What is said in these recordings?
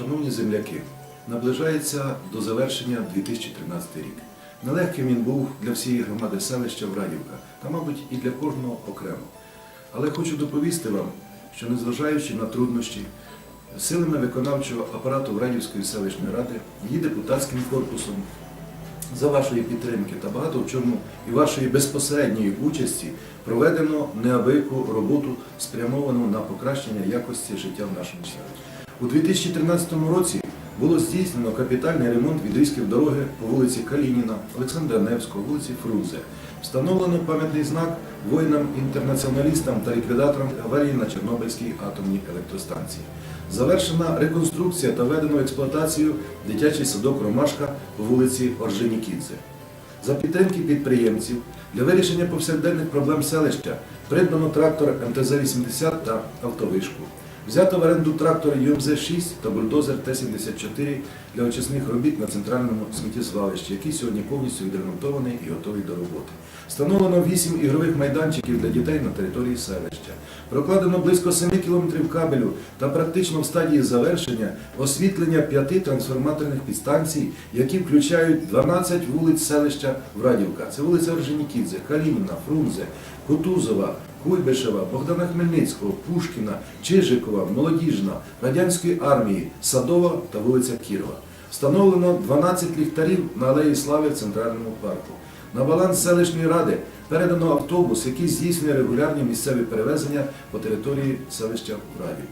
Шановні земляки, наближається до завершення 2013 рік. Нелегким він був для всієї громади селища Врадівка та, мабуть, і для кожного окремо. Але хочу доповісти вам, що незважаючи на труднощі, силами виконавчого апарату Врадівської селищної ради, її депутатським корпусом, за вашої підтримки та багато в чому і вашої безпосередньої участі проведено неабияку роботу, спрямовану на покращення якості життя в нашому селі. У 2013 році було здійснено капітальний ремонт відрізків дороги по вулиці Калініна, Олександра Невського, вулиці Фрунзе. Встановлено пам'ятний знак воїнам-інтернаціоналістам та ліквідаторам аварії на Чорнобильській атомній електростанції. Завершена реконструкція та введено в експлуатацію дитячий садок Ромашка по вулиці Орженікідзе. За підтримки підприємців для вирішення повсякденних проблем селища придбано трактор МТЗ-80 та автовишку. Взято в оренду трактор ЮМЗ-6 та бульдозер Т-74 для очисних робіт на центральному сміттєзвалищі, який сьогодні повністю відремонтований і готовий до роботи. Встановлено 8 ігрових майданчиків для дітей на території селища. Прокладено близько 7 кілометрів кабелю та практично в стадії завершення освітлення п'яти трансформаторних підстанцій, які включають 12 вулиць селища Врадівка. Це вулиця Орженікідзе, Калініна, Фрунзе, Кутузова, Куйбишева, Богдана Хмельницького, Пушкіна, Чижикова, Молодіжна, Радянської армії, Садова та вулиця Кірова. Встановлено 12 ліхтарів на Алеї Слави в Центральному парку. На баланс селищної ради передано автобус, який здійснює регулярні місцеві перевезення по території селища Врадів.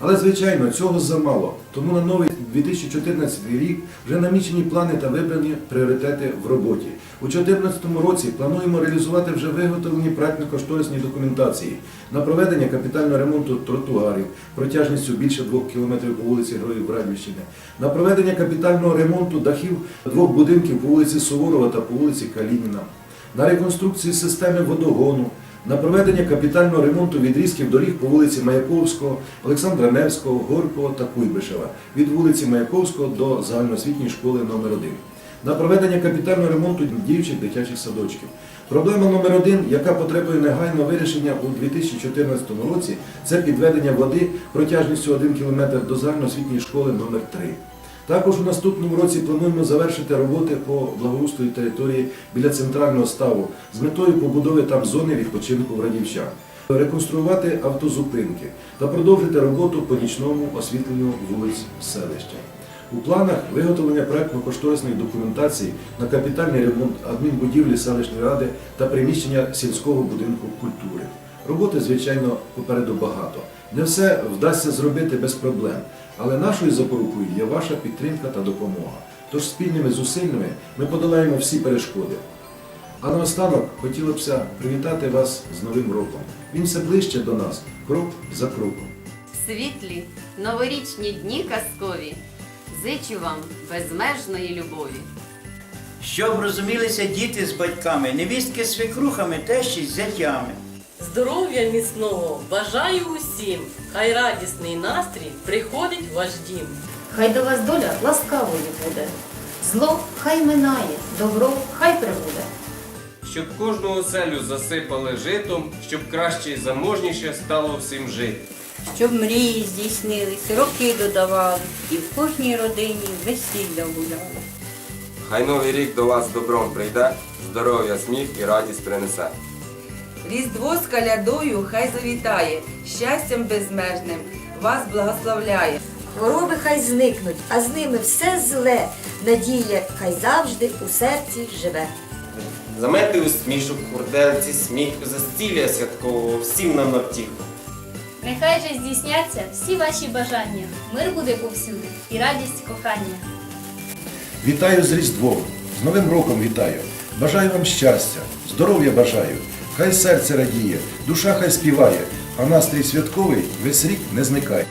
Але, звичайно, цього замало. Тому на новий 2014 рік вже намічені плани та вибрані пріоритети в роботі. У 2014 році плануємо реалізувати вже виготовлені проектно-кошторисні документації на проведення капітального ремонту тротуарів протяжністю більше двох кілометрів по вулиці Героїв Брадівщини, на проведення капітального ремонту дахів двох будинків по вулиці Суворова та по вулиці Калініна, на реконструкцію системи водогону, на проведення капітального ремонту відрізків доріг по вулиці Маяковського, Олександра Невського, Горького та Куйбишева від вулиці Маяковського до загальноосвітньої школи номер 1 на проведення капітального ремонту діючих дитячих садочків. Проблема номер один, яка потребує негайного вирішення у 2014 році, це підведення води протяжністю 1 км до загальноосвітньої школи номер 3 також у наступному році плануємо завершити роботи по благоустрою території біля центрального ставу з метою побудови там зони відпочинку врадівчан, реконструювати автозупинки та продовжити роботу по нічному освітленню вулиць селища. У планах виготовлення проектно-кошторисної документації на капітальний ремонт адмінбудівлі селищної ради та приміщення сільського будинку культури. Роботи, звичайно, попереду багато. Не все вдасться зробити без проблем, але нашою запорукою є ваша підтримка та допомога. Тож спільними зусиллями ми подолаємо всі перешкоди. А наостанок хотілося б привітати вас з Новим роком. Він все ближче до нас, крок за кроком. Світлі, новорічні дні казкові. Зичу вам безмежної любові. Щоб розумілися діти з батьками, невістки з свекрухами, тещі з зятями. Здоров'я міцного бажаю усім, хай радісний настрій приходить в ваш дім. Хай до вас доля ласкавою буде. Зло хай минає, добро хай прибуде. щоб кожну оселю засипали житом, щоб краще і заможніше стало всім жити. Щоб мрії здійснились, роки додавали, і в кожній родині весілля гуляли. Хай новий рік до вас добром прийде, здоров'я, сміх і радість принесе. Різдво з калядою хай завітає, щастям безмежним вас благословляє. Хвороби хай зникнуть, а з ними все зле. Надія хай завжди у серці живе. Замети усмішок, курделці, сміх, застілля святкового, всім нам на втіху. Нехай же здійсняться всі ваші бажання. Мир буде повсюди і радість кохання. Вітаю з Різдвом, з Новим роком вітаю. Бажаю вам щастя, здоров'я бажаю. Хай серце радіє, душа хай співає, а настрій святковий весь рік не зникає.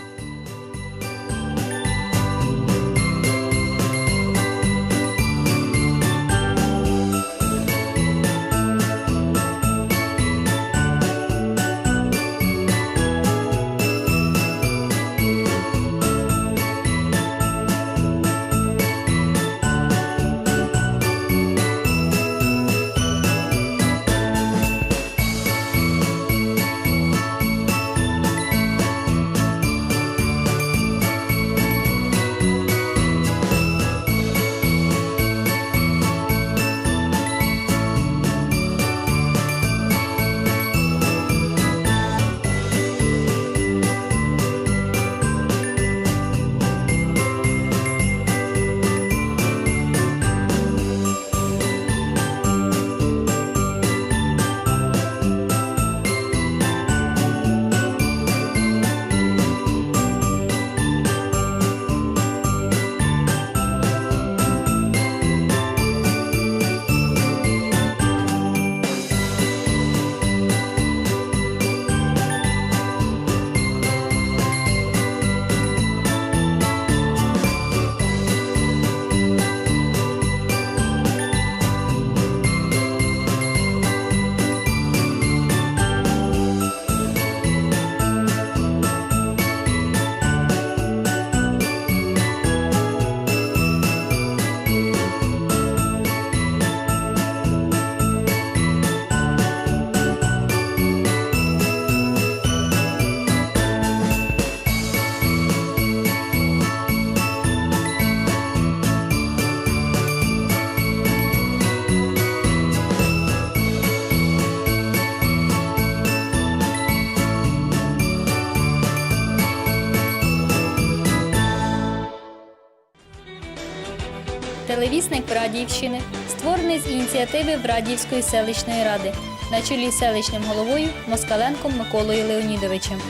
Телевісник Врадіївщини створений з ініціативи Врадіївської селищної ради на чолі з селищним головою Москаленком Миколою Леонідовичем.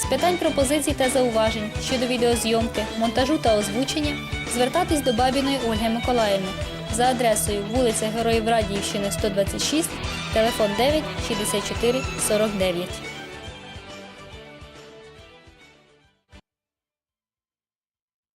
З питань пропозицій та зауважень щодо відеозйомки, монтажу та озвучення звертатись до Бабіної Ольги Миколаївни за адресою вулиця Героїв Радіївщини 126, телефон 9 64 49.